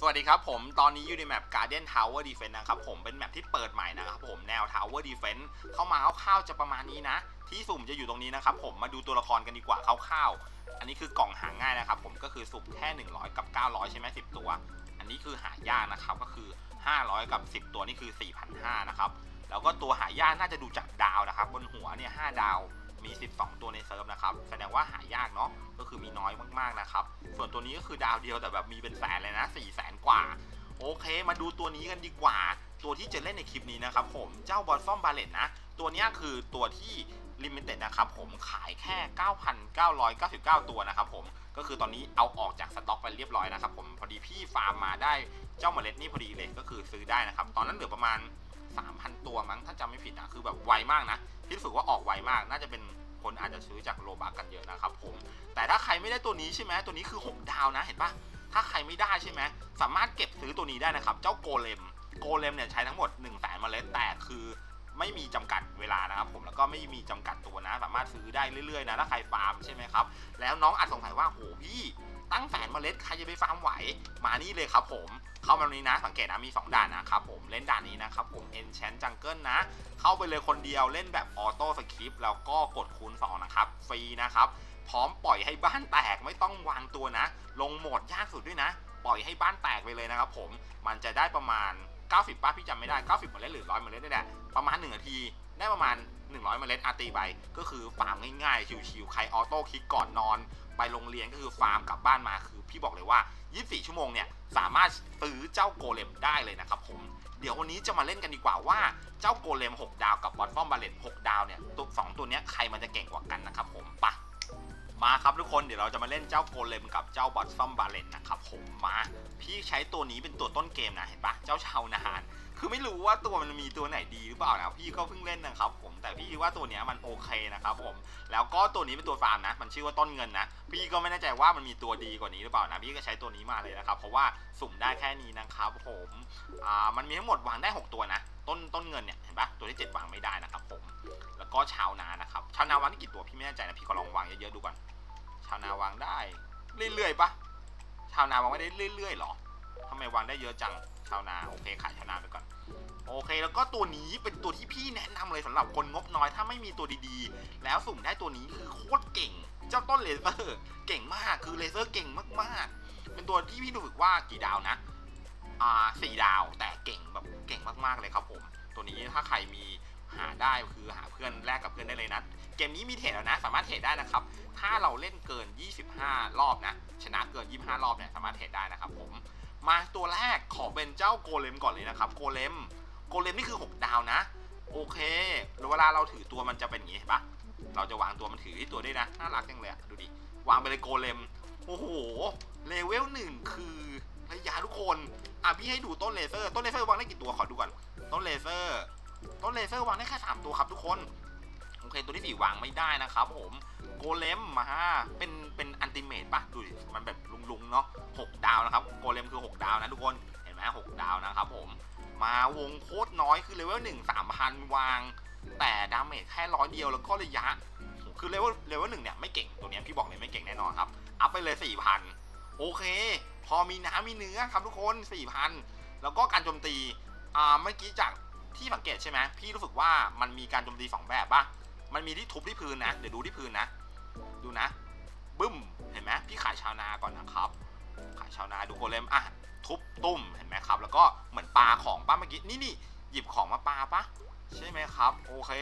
สวัสดีครับผมตอนนี้อยู่ในแมป Guardian Tower Defense นะครับผมเป็นแมปที่เปิดใหม่นะครับผมแนว Tower Defense เข้ามาคร่าวๆจะประมาณนี้นะ ที่สุ่มจะอยู่ตรงนี้นะครับผมมาดูตัวละครกันดีกว่าคร่าวๆอันนี้คือกล่องหาง่ายนะครับผมก็คือสุ่มแค่ 100 กับ 900 ใช่ไหม10 ตัว อันนี้คือหายากนะครับก็คือ 500 กับ 10 ตัวนี่คือ 4,500 นะครับแล้วก็ตัวหายากน่าจะดูจากดาวนะครับบนหัวเนี่ย5ดาว มี 12 ตัวในเซิร์ฟนะครับ แสดงว่าหายากเนาะ ก็คือมีน้อยมากๆนะครับ ส่วนตัวนี้ก็คือดาวเดียวแต่แบบมีเป็นแสนเลยนะ4แสนกว่า โอเค มาดูตัวนี้กันดีกว่า ตัวที่จะเล่นในคลิปนี้นะครับผม เจ้าบอลซอมบาเลตนะ ตัวนี้คือตัวที่ลิมิเต็ดนะครับผมขายแค่ 9,999 ตัวนะครับผม ก็คือตอนนี้เอาออกจากสต็อกไปเรียบร้อยนะครับผม พอดีพี่ฟาร์มมาได้เจ้าเมล็ดนี่พอดีเลย ก็คือซื้อได้นะครับ ตอนนั้นเหลือประมาณ 3,000 ตัวมั้งถ้าจำไม่ผิดนะคือแบบไวมากนะพี่รู้สึกว่าออกไวมาก น่าจะเป็นคนอาจจะซื้อจากโลบากันเยอะนะครับผมแต่ถ้าใครไม่ได้ตัวนี้ใช่ไหมตัวนี้คือ 6 ดาวนะเห็นปะถ้าใครไม่ได้ใช่ไหมสามารถเก็บซื้อตัวนี้ได้นะครับ เจ้าโกเลมโกเลมเนี่ยใช้ทั้งหมด1นึ่งแสนเมล็ดแต่คือไม่มีจำกัดเวลานะครับผมแล้วก็ไม่มีจำกัดตัวนะ สามารถซื้อได้เรื่อยๆนะถ้าใครฟาร์มใช่ไหมครับแล้วน้องอาจสงสัยว่าโหพี่ ตั้งแสนเมล็ดใครจะไปฟาร์มไหว มานี่เลยครับผม เข้ามาตรงนี้นะ สังเกตนะมี 2 ด่านนะครับผม เล่นด่านนี้นะครับผม Enchant Jungle นะ เข้าไปเลยคนเดียวเล่นแบบออโต้สคริปต์แล้วก็กดคูณ2นะครับ ฟรีนะครับ พร้อมปล่อยให้บ้านแตกไม่ต้องวางตัวนะ ลงโหมดยากสุดด้วยนะ ปล่อยให้บ้านแตกไปเลยนะครับผม มันจะได้ประมาณ 90ป้าพี่จำไม่ได้ 90เมล็ดหรือ 100เมล็ดนี่แหละประมาณ 1 นาที ได้ประมาณ 100 เมล็ดอาตีไปก็คือฟาร์มง่ายๆ ชิวๆ ใครออโต้คลิกก่อนนอน ไปโรงเรียนก็คือฟาร์มกลับบ้านมาคือพี่บอกเลยว่า 24 ชั่วโมงเนี่ย สามารถซื้อเจ้าโกเลมได้เลยนะครับผม เดี๋ยววันนี้จะมาเล่นกันดีกว่าว่าเจ้าโกเลม 6 ดาวกับบอทฟอมบาเลต6ดาวเนี่ยตัวสองตัวเนี้ยใครมันจะเก่งกว่ากันนะครับผมไปะมาครับทุกคนเดี๋ยวเราจะมาเล่นเจ้าโกเลมกับเจ้าบอทฟอมบาเลตนะครับผมมา พี่ใช้ตัวนี้เป็นตัวต้นเกมนะเห็นปะเจ้าชาวนาน คือไม่รู้ว่าตัวมันมีตัวไหนดีหรือเปล่านะพี่ก็เพิ่งเล่นนะครับผมแต่พี่คิดว่าตัวเนี้ยมันโอเคนะครับผมแล้วก็ตัวนี้เป็นตัวฟาร์มนะมันชื่อว่าต้นเงินนะ พี่ก็ไม่แน่ใจว่ามันมีตัวดีกว่านี้หรือเปล่านะพี่ก็ใช้ตัวนี้มาเลยนะครับเพราะว่าสุ่มได้แค่นี้นะครับผมอ่ามันมีทั้งหมดวางได้ 6 ตัวนะ ต้นต้นเงินเนี่ยเห็นปะตัวที่ 7 วางไม่ได้นะครับผมแล้วก็ชาวนานะครับชาวนาวางได้กี่ตัวพี่ไม่แน่ใจนะพี่ก็ลองวางเยอะๆดูก่อนชาวนาวางได้เรื่อยๆปะชาวนาวางไม่ได้เรื่อยๆหรอทำไมวางได้เยอะจังาวนาโอเคขายชาวนาไปก่อนโอเค แล้วก็ตัวนี้เป็นตัวที่พี่แนะนำเลยสำหรับคนงบน้อยถ้าไม่มีตัวดีๆ แล้วสุ่มได้ตัวนี้คือโคตรเก่ง เจ้าต้นเลเซอร์เก่งมากคือเลเซอร์เก่งมากๆ เป็นตัวที่พี่ดูสึกว่ากี่ดาวนะอ่าสี่ดาวแต่เก่งแบบเก่งมากๆเลยครับผม ตัวนี้ถ้าใครมีหาได้คือหาเพื่อนแลกกับเพื่อนได้เลยนะ เกมนี้มีเทรดแล้วนะ สามารถเทรดได้นะครับ ถ้าเราเล่นเกิน 25 รอบนะ ชนะเกิน 25 รอบเนี่ยสามารถเทรดได้นะครับผม มาตัวแรกขอเป็นเจ้าโกเลมก่อนเลยนะครับโกเลมโกเลมนี่คือ 6 ดาวนะ โอเคเวลาเราถือตัวมันจะเป็นอย่างนี้เห็นปะเราจะวางตัวมันถือที่ตัวได้นะน่ารักจังเลยดูดิวางไปเลยโกเลมโอ้โหเลเวลหนึ่งคือระยะทุกคนอะพี่ให้ดูต้นเลเซอร์ต้นเลเซอร์วางได้กี่ตัวขอดูก่อนต้นเลเซอร์ต้นเลเซอร์วางได้แค่สามตัวครับทุกคนโอเคตัวที่สี่วางไม่ได้นะครับผมโกเลมมาเป็นเป็นอันติเมตปะ 6 ดาวนะครับโกเลมคือ 6 ดาวนะทุกคนเห็นไหมหกดาวนะครับผมมาวงโคตรน้อยคือเลเวลหนึ่งสามพันวาง แต่ดาเมจแค่ร้อยเดียวแล้วก็ระยะ คือเลเวลเลเวลหนึ่งเนี่ยไม่เก่งตัวนี้พี่บอกเลยไม่เก่งแน่นอนครับ อัพไปเลยสี่พันโอเค พอมีน้ำมีเนื้อครับทุกคนสี่พันแล้วก็การโจมตีอ่าเมื่อกี้จากที่สังเกตใช่ไหมพี่รู้สึกว่ามันมีการโจมตีสองแบบปะมันมีที่ทุบที่พื้นนะ เดี๋ยวดูที่พื้นนะ ดูนะ บึ้ม เห็นไหมพี่ขายชาวนาก่อนนะครับ ชาวนาดูโกเลมอะทุบตุ้มเห็นไหมครับ แล้วก็เหมือนปลาของป้าเมื่อกี้นี่นี่หยิบของมาปลาปะใช่ไหมครับ โอเค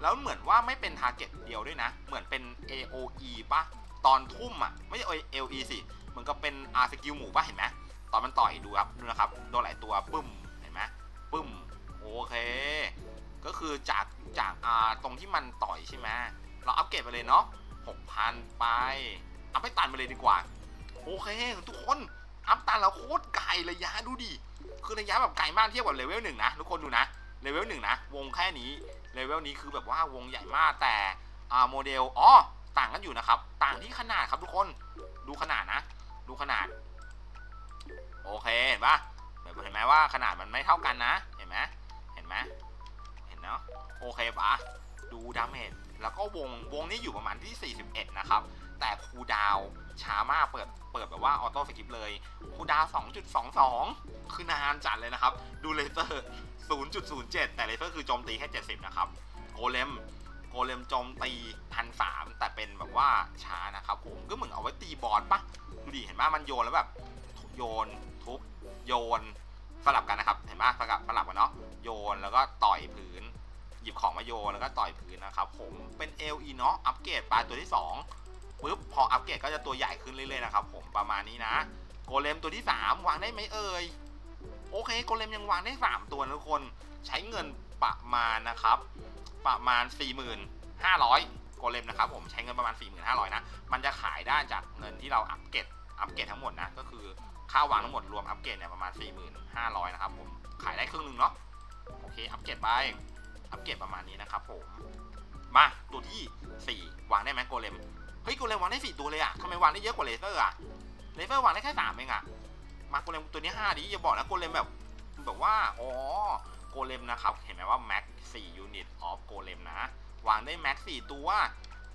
แล้วเหมือนว่าไม่เป็นทาร์เก็ตเดียวด้วยนะ เหมือนเป็น AOE ปะตอนทุ่มอะ ไม่ใช่ AOE สิเหมือนกับเป็นอาสกิลหมูปะเห็นไหมตอนมันต่อยดูครับดูนะครับโดนหลายตัวปึ้มเห็นไหมปึ้มโอเค ก็คือจากจากอ่าตรงที่มันต่อยใช่ไหมเราอัปเกรดไปเลยเนาะ6,000ไปอัพให้ตันไปเลยดีกว่า โอเคทุกคนอัพตันแล้วโคตรไกลระยะดูดิคือระยะแบบไกลมากเทียบกับเลเวลหนึ่งนะทุกคนดูนะเลเวลหนึ่งนะวงแค่นี้เลเวลนี้คือแบบว่าวงใหญ่มากแต่อ่าโมเดลอ๋อต่างกันอยู่นะครับ ต่างที่ขนาดครับทุกคนดูขนาดนะ ดูขนาด โอเคเห็นปะเห็นไหมว่าขนาดมันไม่เท่ากันนะ เห็นไหมเห็นไหมเห็นเนาะโอเคปะดูดาเมจแล้วก็วงวงนี้อยู่ประมาณที่ 41 นะครับ แต่คูดาวช้ามากเปิด เปิดแบบว่าออโต้สกิปเลยคูดาว 2.22 คือนานจัดเลยนะครับ ดูเลเซอร์ 0.07 แต่เลเซอร์คือโจมตีแค่ 70 นะครับ โกเลมโกเลมโจมตีพันสามแต่เป็นแบบว่าช้านะครับผมก็เหมือนเอาไว้ตีบอสปะดูดิเห็นไหมมันโยนแล้วแบบโยนทุบโยนสลับกันนะครับ เห็นไหมสลับสลับกันเนาะโยนแล้วก็ต่อยพื้น หยิบของมาโยนแล้วก็ต่อยพื้นนะครับผมเป็นเอลีเนาะอัปเกรดไปตัวที่ 2 ปุ๊บพออัปเกรดก็จะตัวใหญ่ขึ้นเรื่อยๆนะครับผมประมาณนี้นะ โกเลมตัวที่ 3 วางได้ไหมเอ่ยโอเคโกเลมยังวางได้ 3 ตัวนะทุกคนใช้เงินประมาณนะครับ ประมาณ 4,500โกเลมนะครับผมใช้เงินประมาณ 4,500นะมันจะขายได้จากเงินที่เราอัปเกรดอัปเกรดทั้งหมดนะก็คือค่าวางทั้งหมดรวมอัปเกรดเนี่ยประมาณ 4,500นะครับผมขายได้ครึ่งหนึงเนาะโอเคอัปเกรดไปอัปเกรดประมาณนี้นะครับผมมาตัวที่ 4 วางได้ไหมโกเลม เฮ้ยโกเลมวางได้4ตัวเลยอะทำไมวางได้เยอะกว่าเลเซอร์อะเลเซอร์วางได้แค่3เองอะมาโกเลมตัวนี้5ดิอย่าบอกนะโกเลมแบบแบบว่าอ๋อโกเลมนะครับเห็นไหมว่าแม็ก4ยูนิตออฟโกเลมนะวางได้แม็ก4ตัว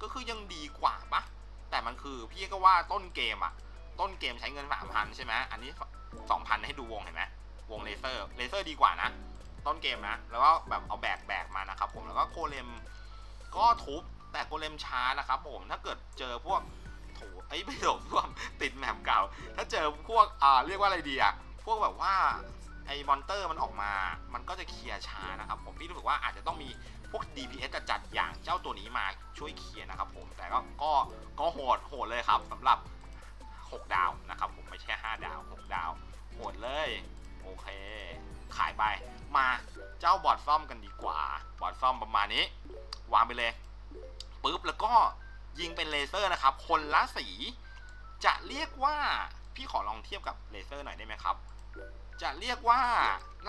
ก็คือยังดีกว่าปะแต่มันคือพี่ก็ว่าต้นเกมอะ ต้นเกมใช้เงิน3,000ใช่ไหมอันนี้2,000ให้ดูวงเห็นไหมวงเลเซอร์เลเซอร์ดีกว่านะ ต้นเกมนะ แล้วก็แบบเอาแบกแบกมานะครับผมแล้วก็โกเลมก็ทุบ แต่โกเลมช้านะครับผมถ้าเกิดเจอพวกโถไอ้ไม่ถูกพวกติดแมปเก่า ถ้าเจอพวกอ่าเรียกว่าอะไรดีอะพวกแบบว่าไอ้มอนเตอร์มันออกมา มันก็จะเคลียร์ช้านะครับผมพี่รู้สึกว่าอาจจะต้องมีพวก DPS จะจัดอย่างเจ้าตัวนี้มาช่วยเคลียร์นะครับผมแต่ก็ก็ก็โหดโหดเลยครับสำหรับ 6 ดาวนะครับผมไม่ใช่ 5 ดาว 6 ดาวโหดเลย โอเค ขายไปมาเจ้าบอดซ่อมกันดีกว่า บอดซ่อมประมาณนี้ วางไปเลย ปุ๊บแล้วก็ยิงเป็นเลเซอร์นะครับ คนละสี จะเรียกว่าพี่ขอลองเทียบกับเลเซอร์หน่อยได้ไหมครับ จะเรียกว่า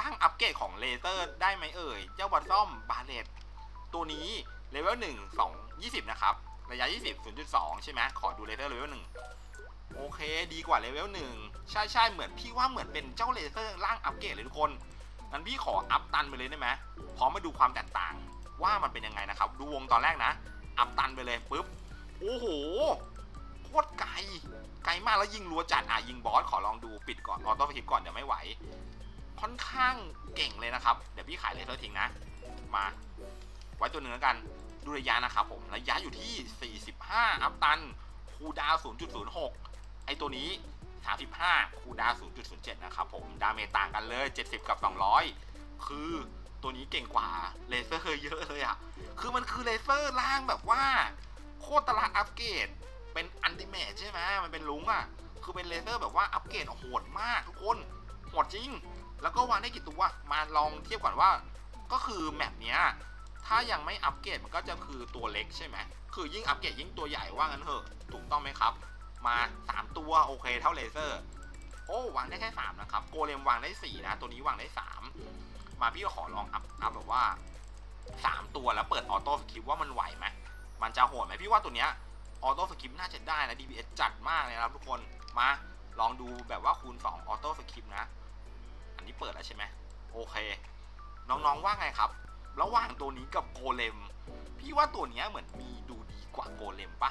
ร่างอัปเกรดของเลเซอร์ได้ไหมเอ่ย เจ้าบอร์ดซ่อมบาเลตตัวนี้เลเวล1 2 20นะครับระยะ 20 0.2 ใช่ไหมขอดูเลเซอร์เลเวล1โอเค ดีกว่าเลเวล1ใช่ใช่เหมือนพี่ว่าเหมือนเป็นเจ้าเลเซอร์ร่างอัปเกรดเลยทุกคนงั้นพี่ขออัพตันไปเลยได้ไหมพร้อมมาดูความแตกต่าง ว่ามันเป็นยังไงนะครับ ดูวงตอนแรกนะ อัพตันไปเลยปุ๊บ โอ้โห โคตรไกล ไกลมากแล้วยิงรัวจัดอะยิงบอสขอลองดูปิดก่อนออโต้ฟิปก่อนเดี๋ยวไม่ไหว ค่อนข้างเก่งเลยนะครับ เดี๋ยวพี่ขายเลเซอร์ทิ้งนะ มา ไว้ตัวหนึ่งแล้วกัน ดูระยะนะครับผม ระยะอยู่ที่ 45 อัพตัน คูดาวน์0.06 ไอตัวนี้ 35 คูดาวน์0.07 นะครับผม ดาเมจต่างกันเลย 70 กับ 200 คือตัวนี้เก่งกว่าเลเซอร์เยอะเลยอะ คือมันคือเลเซอร์ล่างแบบว่า โคตรตลาดอัปเกรดเป็นอันติเมทใช่ไหมมันเป็นลุงอะคือเป็นเลเซอร์แบบว่าอัปเกรดโหดมากทุกคนโหดจริง แล้วก็วางได้กี่ตัวมาลองเทียบก่อนว่า ก็คือแมปเนี้ยถ้ายังไม่อัปเกรดมันก็จะคือตัวเล็กใช่ไหมคือยิ่งอัปเกรดยิ่งตัวใหญ่ว่างั้นเถอะถูกต้องไหมครับ มา 3 ตัวโอเคเท่าเลเซอร์ โอ้วางได้แค่ 3 นะครับ โกเลมวางได้ 4 นะ ตัวนี้วางได้ 3 มาพี่ก็ขอลองอัพอัพแบบว่า 3ตัวแล้วเปิดออโต้สคริปว่ามันไหวไหมมันจะโหดไหมพี่ว่าตัวเนี้ยออโต้สคริปน่าจะได้นะ DPS จัดมากเลยนะครับทุกคนมาลองดูแบบว่าคูณ 2 ออโต้สคริปนะ อันนี้เปิดแล้วใช่ไหมโอเค น้องๆว่าไงครับ ระหว่างตัวนี้กับโกเลม พี่ว่าตัวเนี้ยเหมือนมีดูดีกว่าโกเลมปะ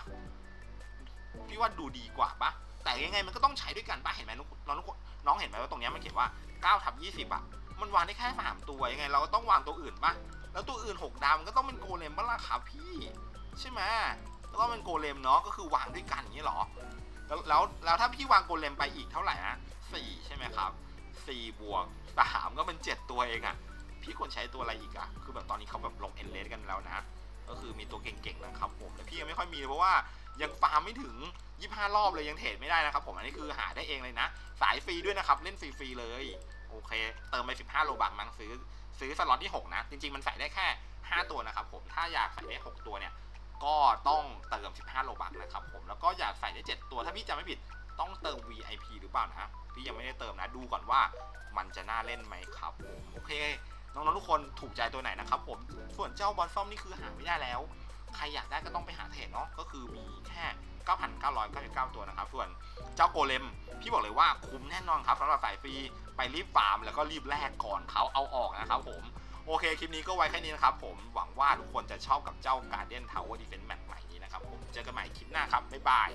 พี่ว่าดูดีกว่าปะแต่ยังไงมันก็ต้องใช้ด้วยกันปะเห็นไหมน้องน้องน้องเห็นไหมว่าตรงเนี้ยมันเขียนว่า9ทับ20อะมันวางได้แค่3ตัวยังไง เราก็ต้องวางตัวอื่นปะ แล้วตัวอื่น 6 ดาวมันก็ต้องเป็นโกเลมบ้างล่ะครับพี่ ใช่ไหมแล้วก็เป็นโกเลมเนาะก็คือวางด้วยกันอย่างนี้เหรอ แล้วแล้วแล้วถ้าพี่วางโกเลมไปอีกเท่าไหร่นะสี่ใช่ไหมครับสี่บวกสามก็เป็นเจ็ดตัวเองอะพี่ควรใช้ตัวอะไรอีกอะคือแบบตอนนี้เขาแบบลงเอ็นเลสกันแล้วนะ ก็คือมีตัวเก่งๆนะครับผมแต่พี่ยังไม่ค่อยมีเพราะว่ายังฟาร์มไม่ถึง 25 รอบเลยยังเทรดไม่ได้นะครับผมอันนี้คือหาได้เองเลยนะ สายฟรีด้วยนะครับ เล่นฟรีๆเลย โอเค เติมไป 15 โลบักมั้งซื้อ ซื้อสล็อตที่ 6 นะ จริง ๆ มันใส่ได้แค่ 5 ตัวนะครับผม ถ้าอยากใส่ได้ 6 ตัวเนี่ย ก็ต้องเติม 15 โลบักนะครับผม แล้วก็อยากใส่ได้ 7 ตัว ถ้าพี่จำไม่ผิด ต้องเติม VIP หรือเปล่านะ พี่ยังไม่ได้เติมนะ ดูก่อนว่ามันจะน่าเล่นไหมครับผม โอเค น้องๆ ทุกคนถูกใจตัวไหนนะครับผม ส่วนเจ้าบอลซ่อมนี่คือหาไม่ได้แล้ว ใครอยากได้ก็ต้องไปหาเทรดเนาะ ก็คือมีแค่ 9,999 ตัวนะครับ ส่วนเจ้าโกเลมพี่บอกเลยว่าคุ้มแน่นอนครับสำหรับสายฟรีไปรีบฟาร์มแล้วก็รีบแลกก่อนเขาเอาออกนะครับผมโอเค คลิปนี้ก็ไว้แค่นี้นะครับผมหวังว่าทุกคนจะชอบกับเจ้า Guardian Tower Defense แมตช์ใหม่นี้นะครับผมเจอกันใหม่คลิปหน้าครับ บ๊ายบาย